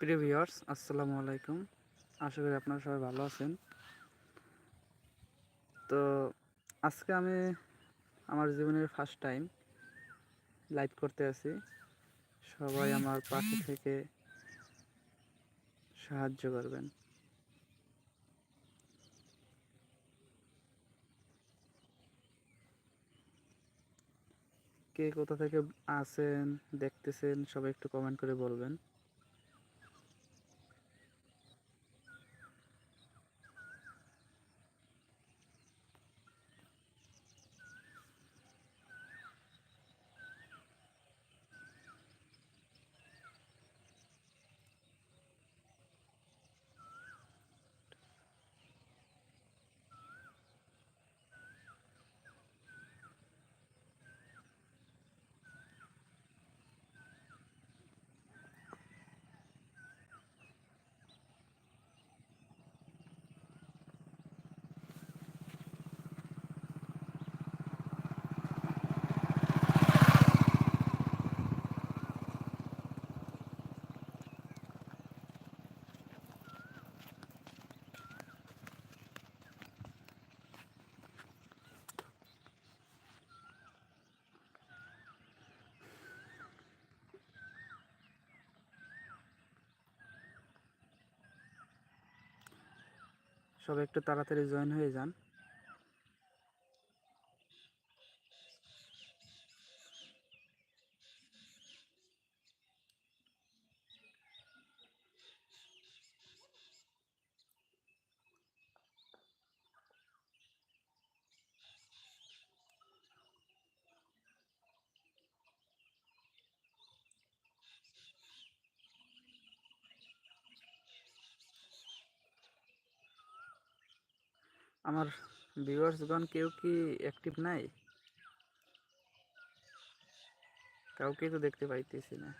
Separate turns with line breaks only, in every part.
প্রিয় ভিউয়ার্স, আসসালামু আলাইকুম। আশা করি আপনারা সবাই ভালো আছেন। তো আজকে আমি আমার জীবনের ফার্স্ট টাইম লাইভ করতে আছি। সবাই আমার পাশে থেকে সাহায্য করবেন। কে কোথা থেকে আছেন, দেখতেছেন, সবাই একটু কমেন্ট করে বলবেন। সবাই একটু তাড়াতাড়ি জয়েন হয়ে যান। আমার ভিউয়ার্সগণ কেউ কি অ্যাক্টিভ নাই? কাউকেই তো দেখতে পাইতেছি না।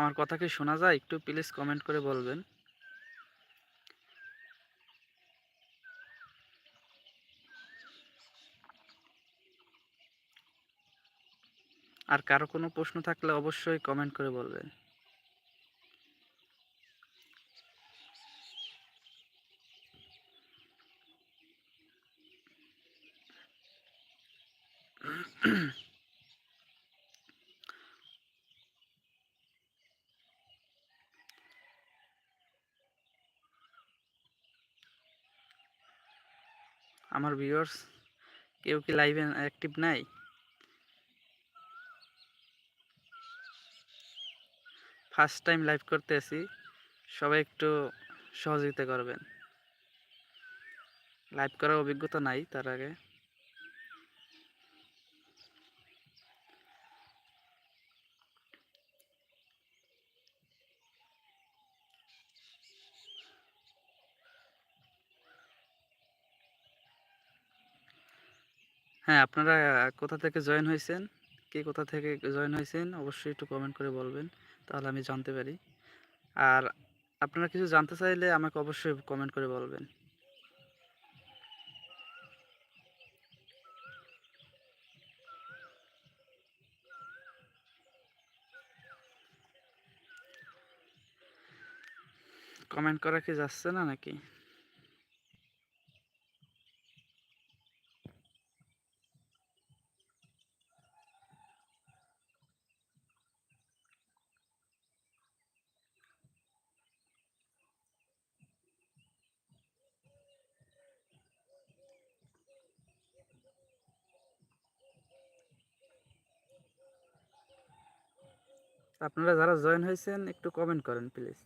আমার কথা কি শোনা যায়, একটু প্লিজ কমেন্ট করে বলবেন। আর কারও কোনো প্রশ্ন থাকলে অবশ্যই কমেন্ট করে বলবেন। আমার ভিউয়ার্স কেউ কি লাইভে অ্যাক্টিভ নাই? ফার্স্ট টাইম লাইভ করতে আসি সবাই একটু সহযোগিতা করবেন। লাইভ করার অভিজ্ঞতা নাই তার আগে। হ্যাঁ আপনারা কোথা থেকে জয়েন হয়েছেন কে কোথা থেকে জয়েন হয়েছেন অবশ্যই একটু কমেন্ট করে বলবেন, তাহলে আমি জানতে পারি। আর আপনারা কিছু জানতে চাইলে আমাকে অবশ্যই কমেন্ট করে বলবেন। কমেন্ট করা কি যাচ্ছে না নাকি? আপনারা যারা জয়েন হয়েছেন একটু কমেন্ট করেন প্লিজ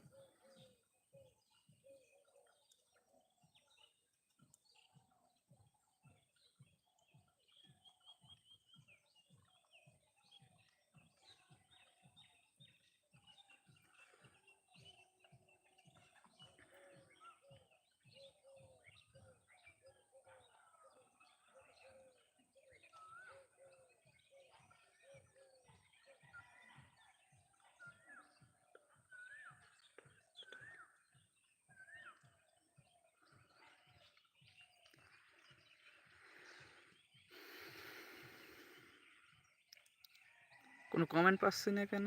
কোনো কমেন্ট পাচ্ছি না কেন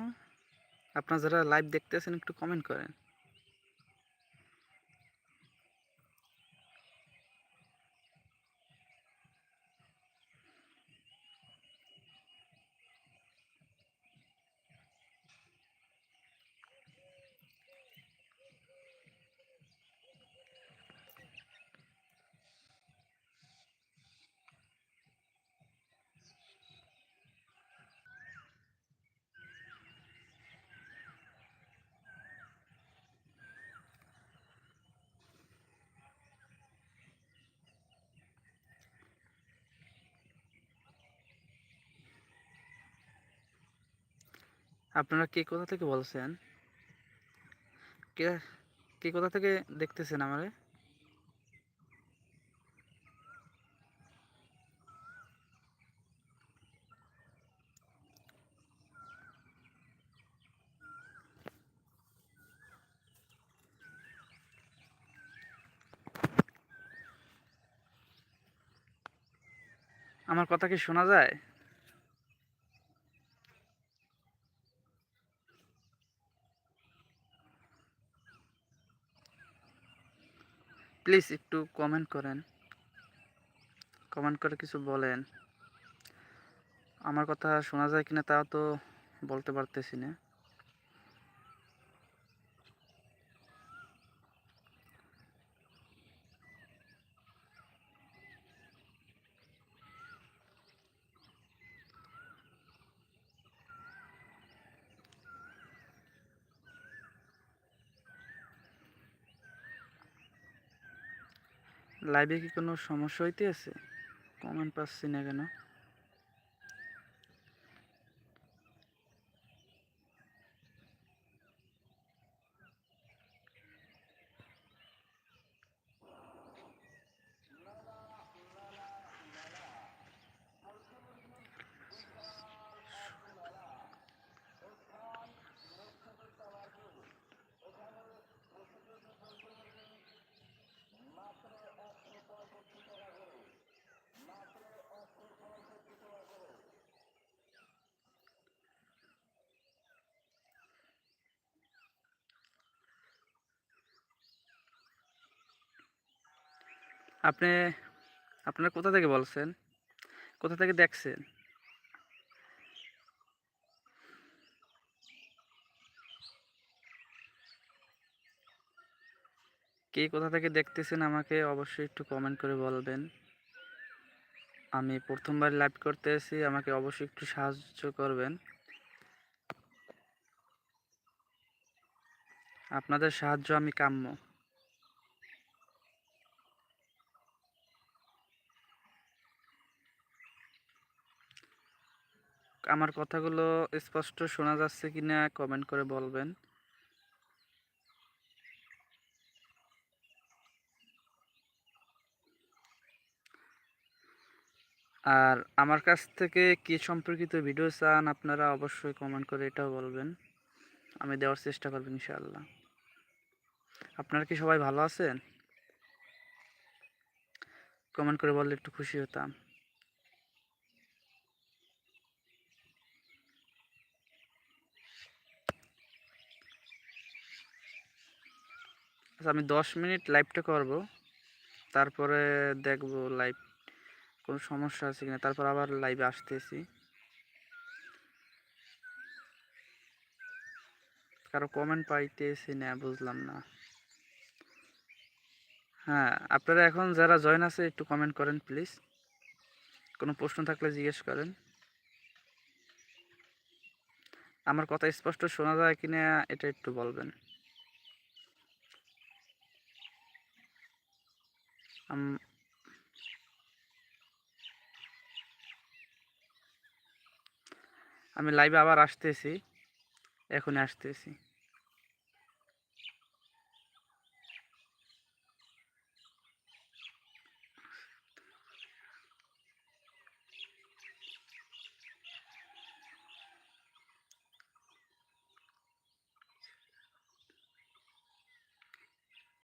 আপনারা যারা লাইভ দেখতেছেন একটু কমেন্ট করেন। আপনারা কে কোথা থেকে বলছেন? কে কে কোথা থেকে দেখতেছেন আমারে? আমার কথা কি শোনা যায়? প্লিজ একটু কমেন্ট করেন। কমেন্ট করে কিছু বলেন। আমার কথা শোনা যায় কিনা তাও তো বলতে পারতেছি না। লাইভে কি কোনো সমস্যা হইতে আছে কমেন্ট পাচ্ছি না কেন? আপনি, আপনারা কোথা থেকে বলছেন? কোথা থেকে দেখছেন? কে কোথা থেকে দেখতেছেন আমাকে অবশ্যই একটু কমেন্ট করে বলবেন। আমি প্রথমবার লাইভ করতে এসেছি, আমাকে অবশ্যই একটু সাহায্য করবেন। আপনাদের সাহায্য আমি কাম্য। আমার কথাগুলো স্পষ্ট শোনা যাচ্ছে কিনা কমেন্ট করে বলবেন। আর আমার কাছ থেকে কি সম্পর্কিত ভিডিও চান আপনারা অবশ্যই কমেন্ট করে এটাও বলবেন। আমি দেওয়ার চেষ্টা করব ইনশাআল্লাহ। আপনারা কি সবাই ভালো আছেন? কমেন্ট করে বললে একটু খুশি হতাম। আমি দশ মিনিট লাইভটা করব। তারপরে দেখব লাইভ কোনো সমস্যা আছে কিনা। তারপর আবার লাইভে আসতেছি। কারও কমেন্ট পাইতেছি না, বুঝলাম না। হ্যাঁ আপনারা এখন যারা জয়েন আছে, একটু কমেন্ট করেন প্লিজ কোনো প্রশ্ন থাকলে জিজ্ঞেস করেন। আমার কথা স্পষ্ট শোনা যায় কিনা, এটা একটু বলবেন। আমি লাইভে আবার আসতেছি এখনই আসতেছি।